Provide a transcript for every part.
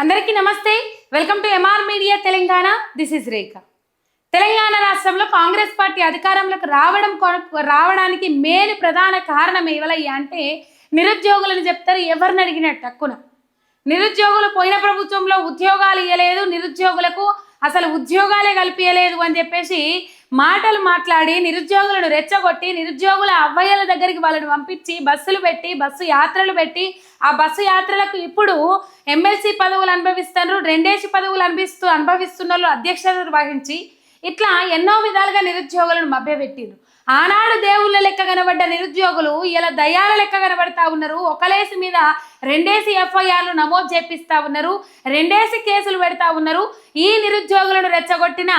అందరికీ నమస్తే. Welcome to MR Media Telangana. This is Rekha Telangana రాష్ట్రంలో కాంగ్రెస్ పార్టీ అధికారంలోకి రావడం కొరకు రావడానికి మెయిన్ ప్రధాన కారణం ఏవలయ్యా అంటే నిరుద్యోగులను చెప్తారు ఎవరిని అడిగినట్టు తక్కువ నిరుద్యోగులు పోయిన ప్రభుత్వంలో ఉద్యోగాలు ఇవ్వలేదు నిరుద్యోగులకు అసలు ఉద్యోగాలే కల్పించలేదు అని చెప్పేసి మాటలు మాట్లాడి నిరుద్యోగులను రెచ్చగొట్టి నిరుద్యోగుల అవ్వయ్యల దగ్గరికి వాళ్ళని పంపించి బస్సులు పెట్టి బస్సు యాత్రలు పెట్టి ఆ బస్సు యాత్రలకు ఇప్పుడు ఎమ్మెల్సీ పదవులు అనుభవిస్తున్నారు రెండేసి పదవులు అనుభవిస్తూ అనుభవిస్తున్న వాళ్ళు అధ్యక్షతను వహించి ఇట్లా ఎన్నో విధాలుగా నిరుద్యోగులను మభ్యపెట్టిండ్రు ఆనాడు దేవుళ్ళ లెక్క కనబడ్డ నిరుద్యోగులు ఇలా దయాల లెక్క కనబడతా ఉన్నారు. ఒకలేసి మీద రెండేసి ఎఫ్ఐఆర్లు నమోదు చేపిస్తా ఉన్నారు. రెండేసి కేసులు పెడతా ఉన్నారు. ఈ నిరుద్యోగులను రెచ్చగొట్టిన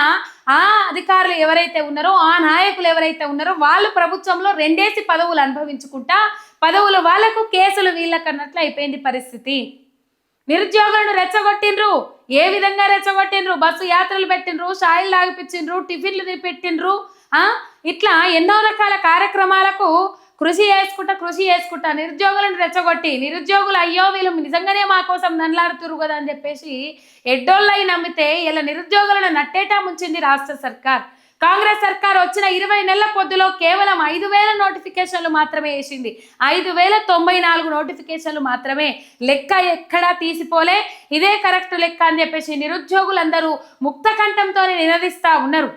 ఆ అధికారులు ఎవరైతే ఉన్నారో ఆ నాయకులు ఎవరైతే ఉన్నారో వాళ్ళు ప్రభుత్వంలో రెండేసి పదవులు అనుభవించుకుంటా పదవులు వాళ్ళకు కేసులు వీళ్ళకన్నట్లు అయిపోయింది పరిస్థితి. నిరుద్యోగులను రెచ్చగొట్టిండ్రు. ఏ విధంగా రెచ్చగొట్టిండ్రు? బస్సు యాత్రలు పెట్టిండ్రు షాయిలు లాగిపించిండ్రు టిఫిన్లు పెట్టిండ్రు. ఇట్లా ఎన్నో రకాల కార్యక్రమాలకు కృషి చేసుకుంటా కృషి చేసుకుంటా నిరుద్యోగులను రెచ్చగొట్టి నిరుద్యోగులు అయ్యో వీళ్ళు నిజంగానే మా కోసం నన్లాడుతురు కదా అని చెప్పేసి ఎడ్డోళ్ళై నమ్మితే ఇలా నిరుద్యోగులను నట్టేటా ముంచింది రాష్ట్ర సర్కార్. కాంగ్రెస్ సర్కార్ వచ్చిన ఇరవై నెలల పొద్దులో కేవలం ఐదు వేల నోటిఫికేషన్లు మాత్రమే వేసింది. ఐదు వేల తొంభై నాలుగు నోటిఫికేషన్లు మాత్రమే. లెక్క ఎక్కడా తీసిపోలే. ఇదే కరెక్ట్ లెక్క అని చెప్పేసి నిరుద్యోగులందరూ ముక్త కంఠంతోనే నినదిస్తా ఉన్నారు.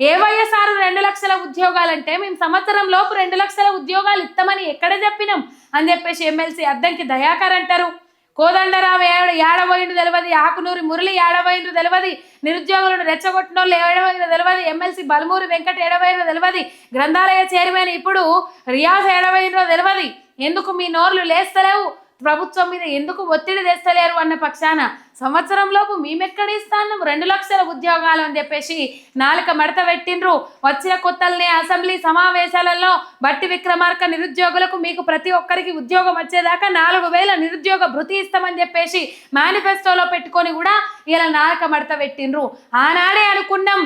ఏ సార్ రెండు లక్షల ఉద్యోగాలంటే మేము సంవత్సరం లోపు రెండు లక్షల ఉద్యోగాలు ఇస్తామని ఎక్కడ చెప్పినాం? అని చెప్పేసి ఎమ్మెల్సీ అద్దంకి దయాకర్ అంటారు. కోదండరావు ఏడ ఏడబోయిండు తెలియదు ఆకునూరి మురళి ఏడబోయిండు తెలియదు నిరుద్యోగులను రెచ్చగొట్టిన వాళ్ళు ఏడబోయిందో తెలియదు ఎమ్మెల్సీ బలమూరి వెంకట ఏడబోయిందో తెలియదు గ్రంథాలయ చైర్మన్ ఇప్పుడు రియాజ్ ఏడబోయిందో తెలియదు ఎందుకు మీ నోర్లు లేస్తలేవు? ప్రభుత్వం మీద ఎందుకు ఒత్తిడి తెస్తలేరు అన్న పక్షాన సంవత్సరంలోపు మేమెక్కడ ఇస్తాను రెండు లక్షల ఉద్యోగాలు అని చెప్పేసి నాలుక మడత పెట్టిండ్రు. వచ్చిన కొత్తల్ని అసెంబ్లీ సమావేశాలలో బట్టి విక్రమార్క నిరుద్యోగులకు మీకు ప్రతి ఒక్కరికి ఉద్యోగం వచ్చేదాకా నాలుగు వేల నిరుద్యోగ భృతి ఇస్తామని చెప్పేసి మేనిఫెస్టోలో పెట్టుకొని కూడా ఇలా నాలుక మడత పెట్టిండ్రు. ఆనాడే అనుకున్నాం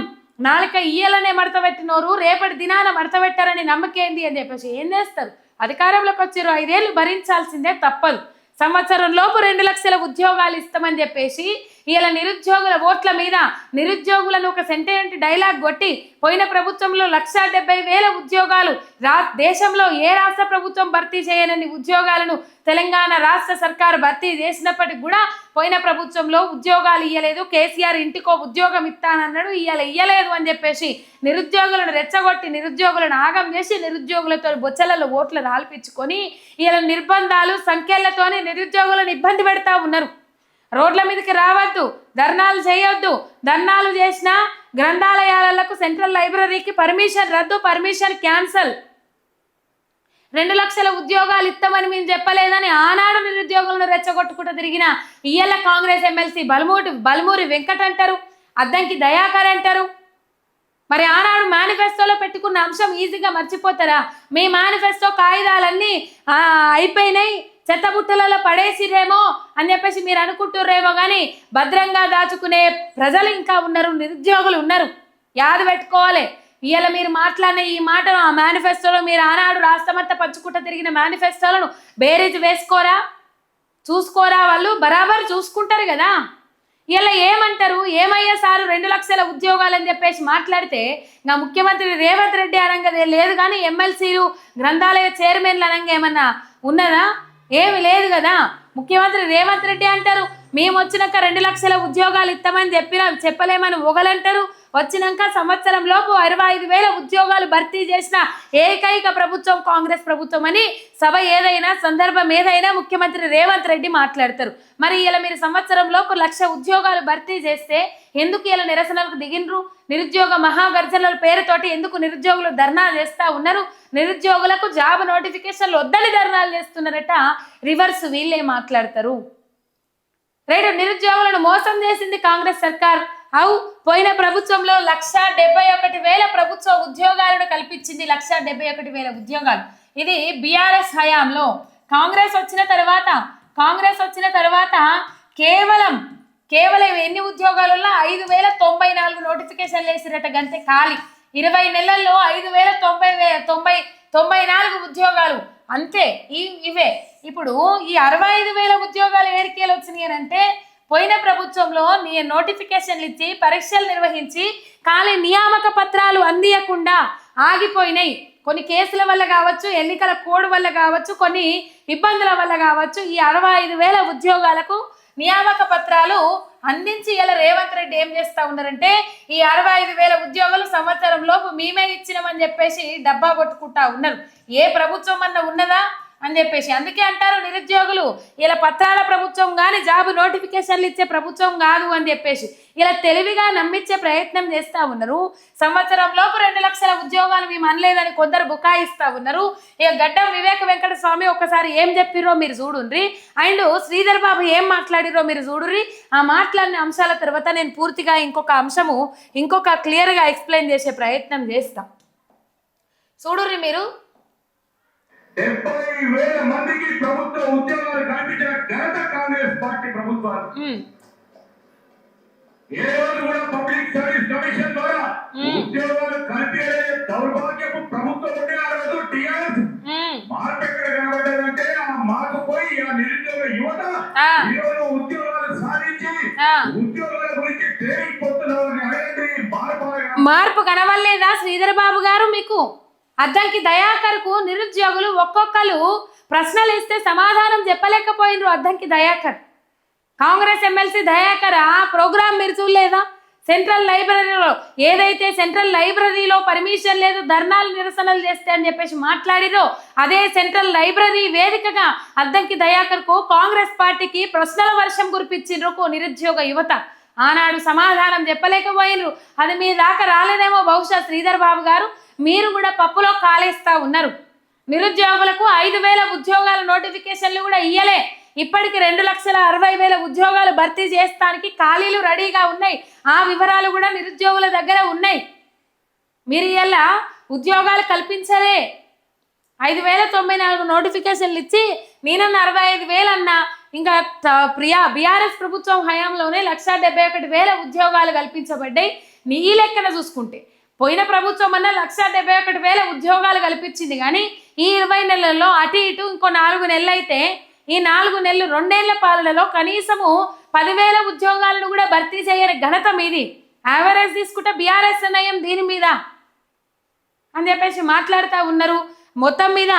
నాలుక ఇయ్యలనే మడత పెట్టినోరు రేపటి దినాన మడత పెట్టారని నమ్మకేంది అని చెప్పేసి. ఏం చేస్తారు? అధికారంలోకి వచ్చారు. ఐదేళ్ళు భరించాల్సిందే తప్పదు. సంవత్సరం లోపు రెండు లక్షల ఉద్యోగాలు ఇస్తామని చెప్పేసి ఇలా నిరుద్యోగుల ఓట్ల మీద నిరుద్యోగులను ఒక సెంటిమెంట్ డైలాగ్ కొట్టి పోయిన ప్రభుత్వంలో లక్ష డెబ్బై వేల ఉద్యోగాలు రా దేశంలో ఏ రాష్ట్ర ప్రభుత్వం భర్తీ చేయనని ఉద్యోగాలను తెలంగాణ రాష్ట్ర సర్కారు భర్తీ చేసినప్పటికి కూడా పోయిన ప్రభుత్వంలో ఉద్యోగాలు ఇయ్యలేదు. కేసీఆర్ ఇంటికో ఉద్యోగం ఇస్తానన్నాడు. ఇవాళ ఇయ్యలేదు అని చెప్పేసి నిరుద్యోగులను రెచ్చగొట్టి నిరుద్యోగులను ఆగం చేసి నిరుద్యోగులతో బొచ్చలలో ఓట్లు రాల్పించుకొని ఇలా నిర్బంధాలు సంఖ్యలతోనే నిరుద్యోగులను ఇబ్బంది పెడతా ఉన్నారు. రోడ్ల మీదకి రావద్దు ధర్నాలు చేయొద్దు. ధర్నాలు చేసిన గ్రంథాలయాలకు సెంట్రల్ లైబ్రరీకి పర్మిషన్ రద్దు పర్మిషన్ క్యాన్సల్. రెండు లక్షల ఉద్యోగాలు ఇస్తామని మేము చెప్పలేదని ఆనాడు నిరుద్యోగులను రెచ్చగొట్టుకుంటూ తిరిగిన ఇయ్యల కాంగ్రెస్ ఎమ్మెల్సీ బలమూటి బలమూరి వెంకట్ అంటారు అద్దంకి దయాకర్ అంటారు. మరి ఆనాడు మేనిఫెస్టోలో పెట్టుకున్న అంశం ఈజీగా మర్చిపోతారా? మీ మేనిఫెస్టో కాగితాలన్నీ అయిపోయినాయి చెత్తబుట్టలలో పడేసిరేమో అని చెప్పేసి మీరు అనుకుంటుర్రేమో కానీ భద్రంగా దాచుకునే ప్రజలు ఇంకా ఉన్నారు నిరుద్యోగులు ఉన్నారు. యాద పెట్టుకోవాలి. ఇవాళ మీరు మాట్లాడిన ఈ మాట ఆ మేనిఫెస్టోలో మీరు ఆనాడు రాష్ట్రమంతా పంచుకుంటూ తిరిగిన మేనిఫెస్టోలను బేరేజ్ వేసుకోరా? చూసుకోరా వాళ్ళు? బరాబర్ చూసుకుంటారు కదా. ఇలా ఏమంటారు? ఏమయ్యా సారు రెండు లక్షల ఉద్యోగాలు అని చెప్పేసి మాట్లాడితే నా ముఖ్యమంత్రి రేవంత్ రెడ్డి అనగా లేదు కానీ ఎమ్మెల్సీలు గ్రంథాలయ చైర్మన్లు అనగా ఏమన్నా ఉన్నదా? ఏమి లేదు కదా. ముఖ్యమంత్రి రేవంత్ రెడ్డి అంటారు మేము వచ్చినాక రెండు లక్షల ఉద్యోగాలు ఇస్తామని చెప్పిన చెప్పలేమని ఒకలంటారు వచ్చినాక సంవత్సరం లోపు అరవై ఐదు వేల ఉద్యోగాలు భర్తీ చేసిన ఏకైక ప్రభుత్వం కాంగ్రెస్ ప్రభుత్వం అని సభ ఏదైనా సందర్భం ఏదైనా ముఖ్యమంత్రి రేవంత్ రెడ్డి మాట్లాడతారు. మరి ఇలా మీరు సంవత్సరం లోపు లక్ష ఉద్యోగాలు భర్తీ చేస్తే ఎందుకు ఇలా నిరసనలకు దిగినరు నిరుద్యోగ మహాగర్జనల పేరుతోటి ఎందుకు నిరుద్యోగులు ధర్నా చేస్తా ఉన్నారు? నిరుద్యోగులకు జాబ్ నోటిఫికేషన్లు వద్దని ధర్నాలు చేస్తున్నారట. రివర్స్ వీళ్ళే మాట్లాడతారు. రైట్ నిరుద్యోగులను మోసం చేసింది కాంగ్రెస్ సర్కార్. అవు పోయిన ప్రభుత్వంలో లక్ష డెబ్బై ఒకటి వేల ప్రభుత్వ ఉద్యోగాలను కల్పించింది లక్ష డెబ్బై ఒకటి వేల ఉద్యోగాలు. ఇది బీఆర్ఎస్ హయాంలో. కాంగ్రెస్ వచ్చిన తర్వాత కాంగ్రెస్ వచ్చిన తర్వాత కేవలం కేవలం ఎన్ని ఉద్యోగాలలో ఐదు వేల తొంభై నాలుగు నోటిఫికేషన్లు వేసిరట గంతే ఖాళీ. ఇరవై నెలల్లో ఐదు వేల తొంభై తొంభై తొంభై నాలుగు ఉద్యోగాలు. అంతే ఈ ఇవే. ఇప్పుడు ఈ అరవై ఐదు వేల ఉద్యోగాలు ఏడికేలు వచ్చినాయి అని అంటే పోయిన ప్రభుత్వంలో నీ నోటిఫికేషన్లు ఇచ్చి పరీక్షలు నిర్వహించి ఖాళీ నియామక పత్రాలు అందియకుండా ఆగిపోయినాయి. కొన్ని కేసుల వల్ల కావచ్చు ఎన్నికల కోడ్ వల్ల కావచ్చు కొన్ని ఇబ్బందుల వల్ల కావచ్చు ఈ అరవై ఐదు వేల ఉద్యోగాలకు నియామక పత్రాలు అందించి ఇలా రేవంత్ రెడ్డి ఏం చేస్తా ఉన్నారంటే ఈ అరవై ఐదు వేల ఉద్యోగులు సంవత్సరం లోపు మేమే ఇచ్చినామని చెప్పేసి డబ్బా కొట్టుకుంటా ఉన్నారు. ఏ ప్రభుత్వం అన్న ఉన్నదా? అని చెప్పేసి. అందుకే అంటారు నిరుద్యోగులు ఇలా పత్రాల ప్రభుత్వం కానీ జాబ్ నోటిఫికేషన్లు ఇచ్చే ప్రభుత్వం కాదు అని చెప్పేసి. ఇలా తెలివిగా నమ్మించే ప్రయత్నం చేస్తూ ఉన్నారు. సంవత్సరం లోపు రెండు లక్షల ఉద్యోగాలు మేము అనలేదని కొందరు బుకాయిస్తూ ఉన్నారు. ఇక గడ్డం వివేక వెంకట స్వామి ఒకసారి ఏం చెప్పిరో మీరు చూడుండ్రి. అండ్ శ్రీధర్ బాబు ఏం మాట్లాడిరో మీరు చూడుర్రి. ఆ మాట్లాడిన అంశాల తర్వాత నేను పూర్తిగా ఇంకొక అంశము ఇంకొక క్లియర్గా ఎక్స్ప్లెయిన్ చేసే ప్రయత్నం చేస్తాం. చూడుర్రి మీరు. డెబ్బై వేల మందికి ప్రభుత్వ ఉద్యోగాలు కల్పించిన ఘనత కాంగ్రెస్ పార్టీ ఏ రోజు కూడా పబ్లిక్ సర్వీస్ కమిషన్ ద్వారా ఉద్యోగాలు కల్పించే దౌర్భాగ్యపు ప్రభుత్వం ఉంటే ఆ రోజు టీఆర్ఎస్ మార్పు ఎక్కడ కనబడ్డదంటే ఆ పోయి ఆ నిరుద్యోగ యువత ఆ. ఈ రోజు ఉద్యోగాలు సాధించి. ఉద్యోగాల గురించి ట్రైనింగ్ పొందుతున్నారు మార్పు కనవలేదా శ్రీధర్ బాబు గారు మీకు? అద్దంకి దయాకర్కు నిరుద్యోగులు ఒక్కొక్కరు ప్రశ్నలు ఇస్తే సమాధానం చెప్పలేకపోయినరు అద్దంకి దయాకర్. కాంగ్రెస్ ఎమ్మెల్సీ దయాకర్ ఆ ప్రోగ్రామ్ మీరు చూడలేదా? సెంట్రల్ లైబ్రరీలో ఏదైతే సెంట్రల్ లైబ్రరీలో పర్మిషన్ లేదు ధర్నాలు నిరసనలు చేస్తే అని చెప్పేసి మాట్లాడిరో అదే సెంట్రల్ లైబ్రరీ వేదికగా అద్దంకి దయాకర్కు కాంగ్రెస్ పార్టీకి ప్రశ్నల వర్షం కురిపించిండ్రు నిరుద్యోగ యువత. ఆనాడు సమాధానం చెప్పలేకపోయినరు. అది మీ దాకా రాలేదేమో బహుశా శ్రీధర్ బాబు గారు. మీరు కూడా పప్పులో కాలేస్తా ఉన్నారు. నిరుద్యోగులకు ఐదు వేల ఉద్యోగాల నోటిఫికేషన్లు కూడా ఇయ్యలే. ఇప్పటికి రెండు లక్షల అరవై వేల ఉద్యోగాలు భర్తీ చేస్తానికి ఖాళీలు రెడీగా ఉన్నాయి. ఆ వివరాలు కూడా నిరుద్యోగుల దగ్గర ఉన్నాయి. మీరు ఇలా ఉద్యోగాలు కల్పించలే. ఐదు వేల తొంభై నాలుగు నోటిఫికేషన్లు ఇచ్చి నేనన్న అరవై ఐదు వేలు అన్న. ఇంకా ప్రియా బీఆర్ఎస్ ప్రభుత్వం హయాంలోనే లక్ష డెబ్బై ఒకటి వేల ఉద్యోగాలు కల్పించబడ్డాయి. నీ లెక్కన చూసుకుంటే పోయిన ప్రభుత్వం అన్న లక్ష డెబ్బై ఒకటి వేల ఉద్యోగాలు కల్పించింది. కానీ ఈ ఇరవై నెలల్లో అటు ఇటు ఇంకో నాలుగు నెలలు అయితే ఈ నాలుగు నెలలు రెండేళ్ళ పాలనలో కనీసము పదివేల ఉద్యోగాలను కూడా భర్తీ చేయని ఘనత మీది యావరేజ్ తీసుకుంటే బీఆర్ఎస్ ఎన్ఐఎం దీని మీద అని చెప్పేసి మాట్లాడుతూ ఉన్నారు. మొత్తం మీద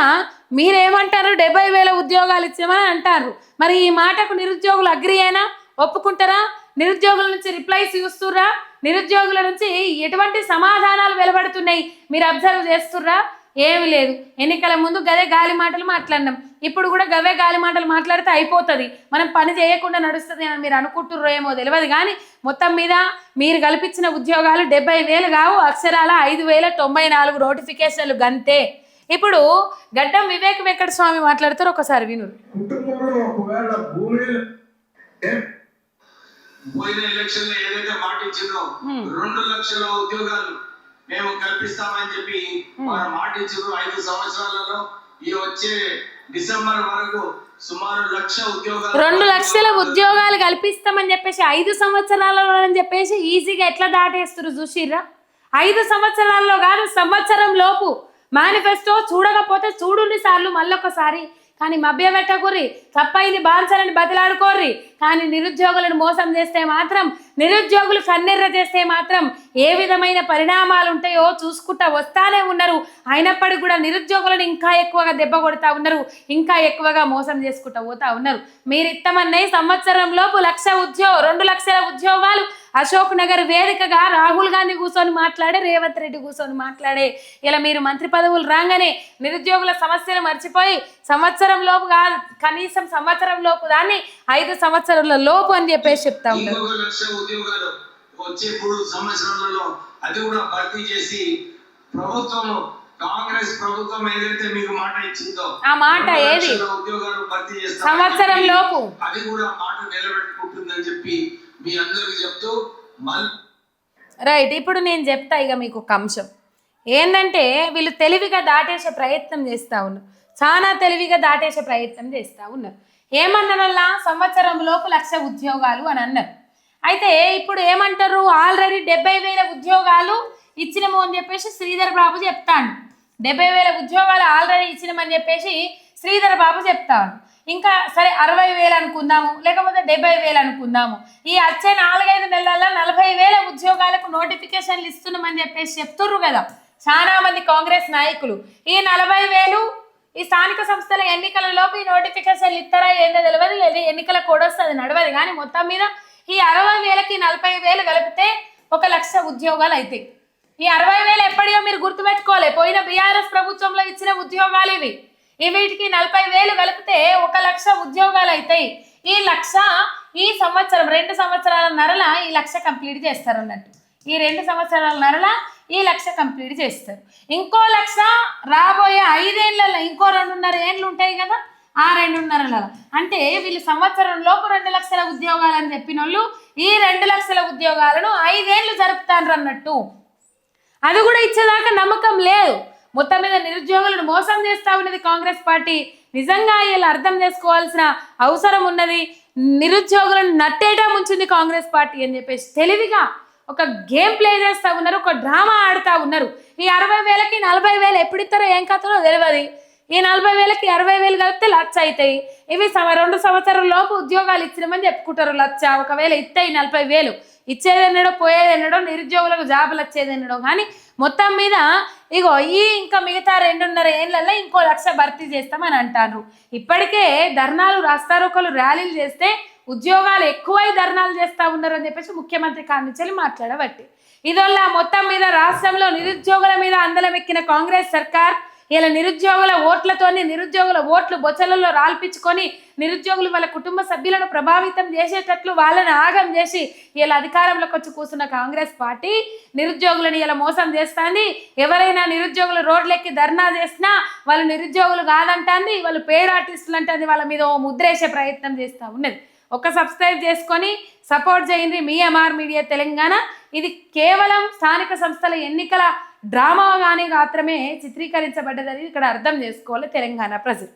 మీరేమంటారు? డెబ్బై వేల ఉద్యోగాలు ఇచ్చామని అంటారు. మరి ఈ మాటకు నిరుద్యోగులు అగ్రి అయినా ఒప్పుకుంటారా? నిరుద్యోగుల నుంచి రిప్లైస్ చూస్తుర్రా? నిరుద్యోగుల నుంచి ఎటువంటి సమాధానాలు వెలువడుతున్నాయి? మీరు అబ్జర్వ్ చేస్తుర్రా? ఏమి లేదు. ఎన్నికల ముందు గదే గాలి మాటలు మాట్లాడినాం. ఇప్పుడు కూడా గవే గాలి మాటలు మాట్లాడితే అయిపోతుంది. మనం పని చేయకుండా నడుస్తుంది అని మీరు అనుకుంటుర్రో ఏమో తెలియదు కానీ మొత్తం మీద మీరు కల్పించిన ఉద్యోగాలు డెబ్బై వేలు కావు అక్షరాల ఐదు వేల తొంభై నాలుగు నోటిఫికేషన్లు గంతే. ఇప్పుడు గడ్డం వివేక్ వెంకట స్వామి మాట్లాడతారు. ఒకసారి విను. పోయిన ఎలక్షన్లో ఏదైతే మాట ఇచ్చిందో రెండు లక్షల ఉద్యోగాలు మేము కల్పిస్తామని చెప్పి వారు మాట ఇచ్చారు. ఐదు సంవత్సరాలలో ఈ వచ్చే డిసెంబర్ వరకు సుమారు లక్ష ఉద్యోగాలు రెండు లక్షల ఉద్యోగాలు కల్పిస్తామని చెప్పేసి ఐదు సంవత్సరాలలో అని చెప్పేసి ఈజీగా ఎట్లా దాటేస్తారు చూసిర్రా? ఐదు సంవత్సరాల్లో కాదు సంవత్సరం లోపు. మేనిఫెస్టో చూడకపోతే చూడుండి సార్లు మళ్ళొకసారి. కానీ మభ్య పెట్టకూర్రి. తప్పైంది బాన్సలని బతిలాడుకోర్రి. కానీ నిరుద్యోగులను మోసం చేస్తే మాత్రం నిరుద్యోగులు కన్నెర్ర చేస్తే మాత్రం ఏ విధమైన పరిణామాలు ఉంటాయో చూసుకుంటా వస్తానే ఉన్నారు. అయినప్పటికీ కూడా నిరుద్యోగులను ఇంకా ఎక్కువగా దెబ్బ కొడతా ఉన్నారు. ఇంకా ఎక్కువగా మోసం చేసుకుంటా పోతా ఉన్నారు. మీరు ఇత్తమన్నయ్య సంవత్సరం లోపు లక్ష ఉద్యోగ రెండు లక్షల ఉద్యోగాలు అశోక్ నగర్ వేదికగా రాహుల్ గాంధీ కూర్చొని మాట్లాడే రేవంత్ రెడ్డి కూర్చొని మాట్లాడే ఇలా మీరు మంత్రి పదవులు రాగానే నిరుద్యోగుల సమస్యలు మర్చిపోయి సంవత్సరం లోపు కాదు కనీసం సంవత్సరం లోపు దాన్ని ఐదు సంవత్సరాల లోపు అని చెప్పేసి చెప్తా ఉన్నారు ఇంకొక లక్ష ఉద్యోగాలు వచ్చే మూడు సంవత్సరాలలో అది కూడా భర్తీ చేసి ప్రభుత్వం కాంగ్రెస్ ప్రభుత్వం ఏదైతే మీకు మాట ఇచ్చిందో ఆ మాట ఏది? ఉద్యోగాలు భర్తీ సంవత్సరం లోపు. అది కూడా మాట నిలబెట్టుకుంటుందని చెప్పి మీ అందరికి చెప్తూ రైట్ ఇప్పుడు నేను చెప్తా ఇక మీకు ఒక అంశం. ఏంటంటే వీళ్ళు తెలివిగా దాటేసే ప్రయత్నం చేస్తూ ఉన్నారు. చాలా తెలివిగా దాటేసే ప్రయత్నం చేస్తూ ఉన్నారు. ఏమన్నారల్లా? సంవత్సరం లోపు లక్ష ఉద్యోగాలు అని అన్నారు. అయితే ఇప్పుడు ఏమంటారు? ఆల్రెడీ డెబ్బై వేల ఉద్యోగాలు ఇచ్చినము అని చెప్పేసి శ్రీధర్ బాబు చెప్తాడు. డెబ్బై వేల ఉద్యోగాలు ఆల్రెడీ ఇచ్చినామని చెప్పేసి శ్రీధర్ బాబు చెప్తాడు. ఇంకా సరే అరవై వేలు అనుకుందాము లేకపోతే డెబ్బై వేలు అనుకుందాము. ఈ వచ్చే నాలుగైదు నెలల్లో నలభై వేల ఉద్యోగాలకు నోటిఫికేషన్లు ఇస్తున్నామని చెప్పేసి చెప్తుర్రు కదా చాలా మంది కాంగ్రెస్ నాయకులు. ఈ నలభై వేలు ఈ స్థానిక సంస్థల ఎన్నికలలోపు ఈ నోటిఫికేషన్లు ఇస్తారా ఏందో తెలియదు ఎన్నికల కూడా వస్తుంది నడవదు. కానీ మొత్తం మీద ఈ అరవై వేలకి నలభై వేలు కలిపితే ఒక లక్ష ఉద్యోగాలు అవుతాయి ఈ అరవై వేలు ఎప్పటియో మీరు గుర్తుపెట్టుకోవాలి. పోయిన బీఆర్ఎస్ ప్రభుత్వంలో ఇచ్చిన ఉద్యోగాలు ఇవి. ఈ వీటికి నలభై వేలు కలిపితే ఒక లక్ష ఉద్యోగాలు అవుతాయి ఈ లక్ష ఈ సంవత్సరం రెండు సంవత్సరాల నరల ఈ లక్ష కంప్లీట్ చేస్తారు అన్నట్టు. ఈ రెండు సంవత్సరాల నరల ఈ లక్ష కంప్లీట్ చేస్తారు. ఇంకో లక్ష రాబోయే ఐదేళ్ళలో ఇంకో రెండున్నర ఏళ్ళు ఉంటాయి కదా ఆ రెండున్నరల. అంటే వీళ్ళు సంవత్సరం లోపు రెండు లక్షల ఉద్యోగాలు అని చెప్పిన వాళ్ళు ఈ రెండు లక్షల ఉద్యోగాలను ఐదేళ్ళు జరుపుతారు అన్నట్టు అది కూడా ఇచ్చేదాకా నమ్మకం లేదు. మొత్తం మీద నిరుద్యోగులను మోసం చేస్తా ఉన్నది కాంగ్రెస్ పార్టీ. నిజంగా వీళ్ళు అర్థం చేసుకోవాల్సిన అవసరం ఉన్నది. నిరుద్యోగులను నట్టేటా ముంచింది కాంగ్రెస్ పార్టీ అని చెప్పేసి తెలివిగా ఒక గేమ్ ప్లే చేస్తా ఉన్నారు ఒక డ్రామా ఆడుతూ ఉన్నారు. ఈ అరవై వేలకి నలభై వేలు ఎప్పుడు ఇస్తారో ఏం కథలో తెలియదు ఈ నలభై వేలకి అరవై వేలు కలిపితే లచ్చ అవుతాయి. ఇవి రెండు సంవత్సరాల లోపు ఉద్యోగాలు ఇచ్చినామని చెప్పుకుంటారు లచ్చ. ఒకవేళ ఇస్తాయి నలభై వేలు. ఇచ్చేది ఎన్నడో పోయేది ఎన్నడో నిరుద్యోగులకు జాబులు వచ్చేది ఎన్నడో. కానీ మొత్తం మీద ఇగో ఈ ఇంకా మిగతా రెండున్నర ఏళ్ళల్లో ఇంకో లక్ష భర్తీ చేస్తామని అంటారు. ఇప్పటికే ధర్నాలు రాస్తారోకలు ర్యాలీలు చేస్తే ఉద్యోగాలు ఎక్కువై ధర్నాలు చేస్తా ఉన్నారు అని చెప్పేసి ముఖ్యమంత్రి కానించాలి మాట్లాడబట్టి. ఇదొల్ల మొత్తం మీద రాష్ట్రంలో నిరుద్యోగుల మీద అందలం ఎక్కిన కాంగ్రెస్ సర్కార్ ఇలా నిరుద్యోగుల ఓట్లతోని నిరుద్యోగుల ఓట్లు బొచ్చలలో రాల్పించుకొని నిరుద్యోగులు వాళ్ళ కుటుంబ సభ్యులను ప్రభావితం చేసేటట్లు వాళ్ళని ఆగం చేసి ఇలా అధికారంలోకి వచ్చి కూర్చున్న కాంగ్రెస్ పార్టీ నిరుద్యోగులను ఇలా మోసం చేస్తుంది. ఎవరైనా నిరుద్యోగులు రోడ్లెక్కి ధర్నా చేసినా వాళ్ళు నిరుద్యోగులు కాదంటుంది వాళ్ళు పేడ్ ఆర్టిస్టులు అంటుంది వాళ్ళ మీద ఓ ముద్రేసే ప్రయత్నం చేస్తూ ఉన్నది. ఒక సబ్స్క్రైబ్ చేసుకొని సపోర్ట్ చేయండి మీ ఎంఆర్ మీడియా తెలంగాణ. ఇది కేవలం స్థానిక సంస్థల ఎన్నికల డ్రామాగానే మాత్రమే చిత్రీకరించబడ్డదని ఇక్కడ అర్థం చేసుకోవాలి తెలంగాణ ప్రజలు.